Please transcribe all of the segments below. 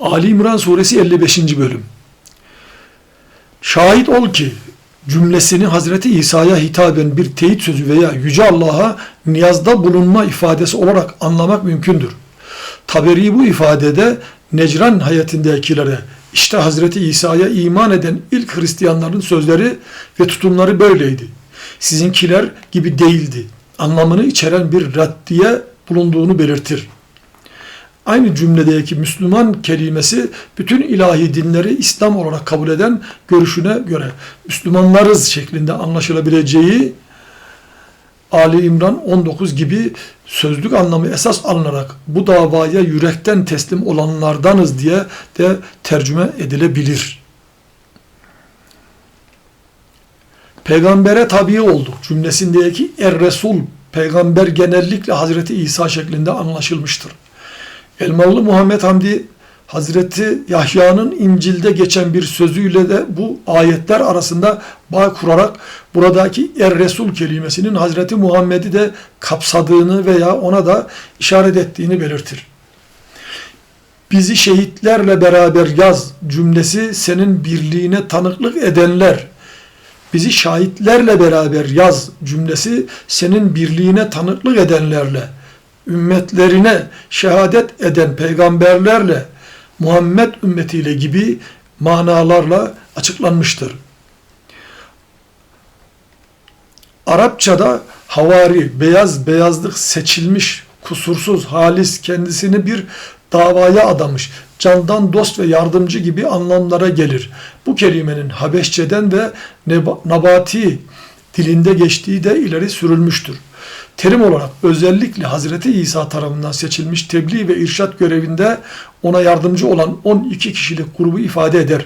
Ali İmran suresi 55. bölüm. Şahit ol ki cümlesini Hazreti İsa'ya hitaben bir teyit sözü veya Yüce Allah'a niyazda bulunma ifadesi olarak anlamak mümkündür. Taberi bu ifadede Necran hayatındakilere işte Hazreti İsa'ya iman eden ilk Hristiyanların sözleri ve tutumları böyleydi. Sizinkiler gibi değildi. Anlamını içeren bir raddiye bulunduğunu belirtir. Aynı cümledeki Müslüman kelimesi bütün ilahi dinleri İslam olarak kabul eden görüşüne göre Müslümanlarız şeklinde anlaşılabileceği Ali İmran 19 gibi sözlük anlamı esas alınarak bu davaya yürekten teslim olanlardanız diye de tercüme edilebilir. Peygambere tabi olduk cümlesindeki er Resul peygamber genellikle Hazreti İsa şeklinde anlaşılmıştır. Elmalı Muhammed Hamdi Hazreti Yahya'nın İncil'de geçen bir sözüyle de bu ayetler arasında bağ kurarak buradaki er Resul kelimesinin Hazreti Muhammed'i de kapsadığını veya ona da işaret ettiğini belirtir. Bizi şehitlerle beraber yaz cümlesi senin birliğine tanıklık edenler, bizi şahitlerle beraber yaz cümlesi senin birliğine tanıklık edenlerle, ümmetlerine şehadet eden peygamberlerle, Muhammed ümmetiyle gibi manalarla açıklanmıştır. Arapçada havari, beyaz, beyazlık seçilmiş, kusursuz, halis, kendisini bir davaya adamış, candan dost ve yardımcı gibi anlamlara gelir. Bu kelimenin Habeşçeden ve Nabati dilinde geçtiği de ileri sürülmüştür terim olarak özellikle Hazreti İsa tarafından seçilmiş tebliğ ve irşat görevinde ona yardımcı olan 12 kişilik grubu ifade eder.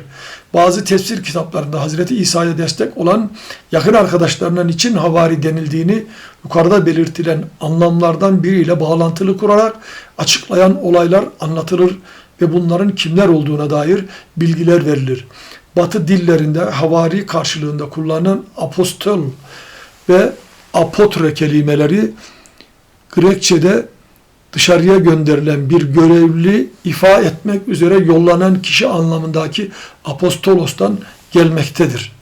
Bazı tefsir kitaplarında Hazreti İsa'ya destek olan yakın arkadaşlarının için havari denildiğini yukarıda belirtilen anlamlardan biriyle bağlantılı kurarak açıklayan olaylar anlatılır ve bunların kimler olduğuna dair bilgiler verilir. Batı dillerinde havari karşılığında kullanılan apostol ve apotre kelimeleri Grekçe'de dışarıya gönderilen bir görevli ifa etmek üzere yollanan kişi anlamındaki apostolostan gelmektedir.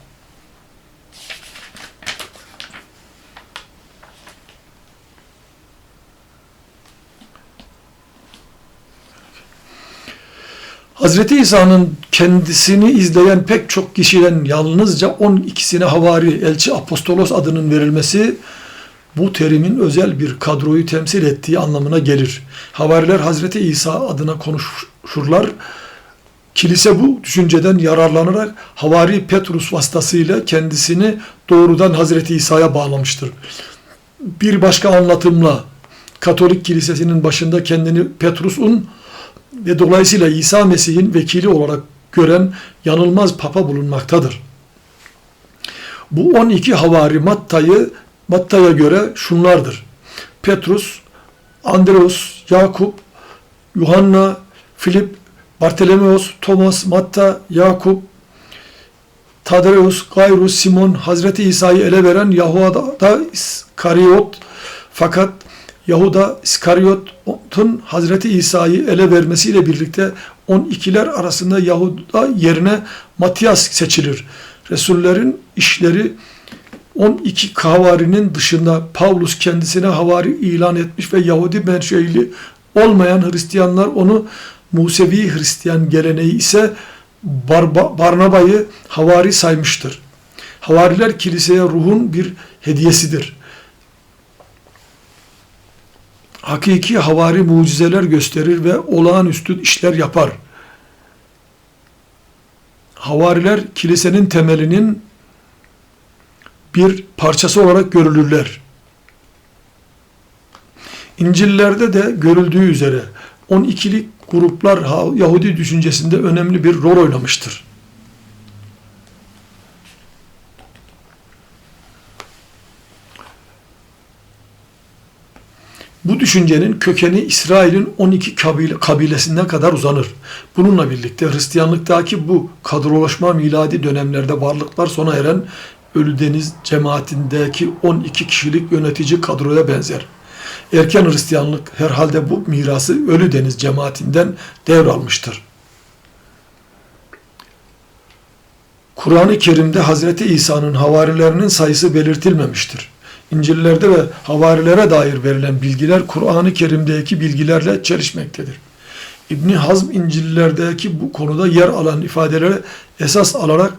Hazreti İsa'nın kendisini izleyen pek çok kişiden yalnızca 12'sine havari, elçi, apostolos adının verilmesi bu terimin özel bir kadroyu temsil ettiği anlamına gelir. Havariler Hazreti İsa adına konuşurlar. Kilise bu düşünceden yararlanarak Havari Petrus vasıtasıyla kendisini doğrudan Hazreti İsa'ya bağlamıştır. Bir başka anlatımla Katolik Kilisesi'nin başında kendini Petrus'un ve dolayısıyla İsa Mesih'in vekili olarak gören yanılmaz papa bulunmaktadır. Bu 12 havari Matta'yı Matta'ya göre şunlardır. Petrus, Andreus, Yakup, Yuhanna, Filip, Bartolomeos, Thomas, Matta, Yakup, Tadreus, Gayrus, Simon, Hazreti İsa'yı ele veren Yahuda İskariot fakat Yahuda İskaryot'un Hazreti İsa'yı ele vermesiyle birlikte 12'ler arasında Yahuda yerine Matias seçilir. Resullerin işleri 12 havarinin dışında Pavlus kendisine havari ilan etmiş ve Yahudi menşeili olmayan Hristiyanlar onu Musevi Hristiyan geleneği ise Barnaba'yı havari saymıştır. Havariler kiliseye ruhun bir hediyesidir hakiki havari mucizeler gösterir ve olağanüstü işler yapar. Havariler kilisenin temelinin bir parçası olarak görülürler. İncillerde de görüldüğü üzere 12'lik gruplar Yahudi düşüncesinde önemli bir rol oynamıştır. Bu düşüncenin kökeni İsrail'in 12 kabilesinden kadar uzanır. Bununla birlikte Hristiyanlıktaki bu kadrolaşma miladi dönemlerde varlıklar sona eren Ölüdeniz cemaatindeki 12 kişilik yönetici kadroya benzer. Erken Hristiyanlık herhalde bu mirası Ölüdeniz cemaatinden devralmıştır. Kur'an-ı Kerim'de Hz. İsa'nın havarilerinin sayısı belirtilmemiştir. İncil'lerde ve havarilere dair verilen bilgiler Kur'an-ı Kerim'deki bilgilerle çelişmektedir. İbni Hazm İncil'lerdeki bu konuda yer alan ifadeleri esas alarak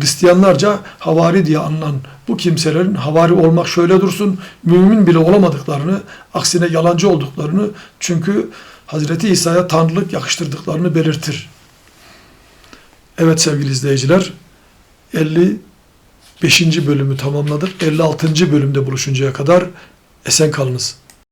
Hristiyanlarca havari diye anılan bu kimselerin havari olmak şöyle dursun, mümin bile olamadıklarını, aksine yalancı olduklarını, çünkü Hazreti İsa'ya tanrılık yakıştırdıklarını belirtir. Evet sevgili izleyiciler, 55. bölümü tamamladık. 56. bölümde buluşuncaya kadar esen kalınız.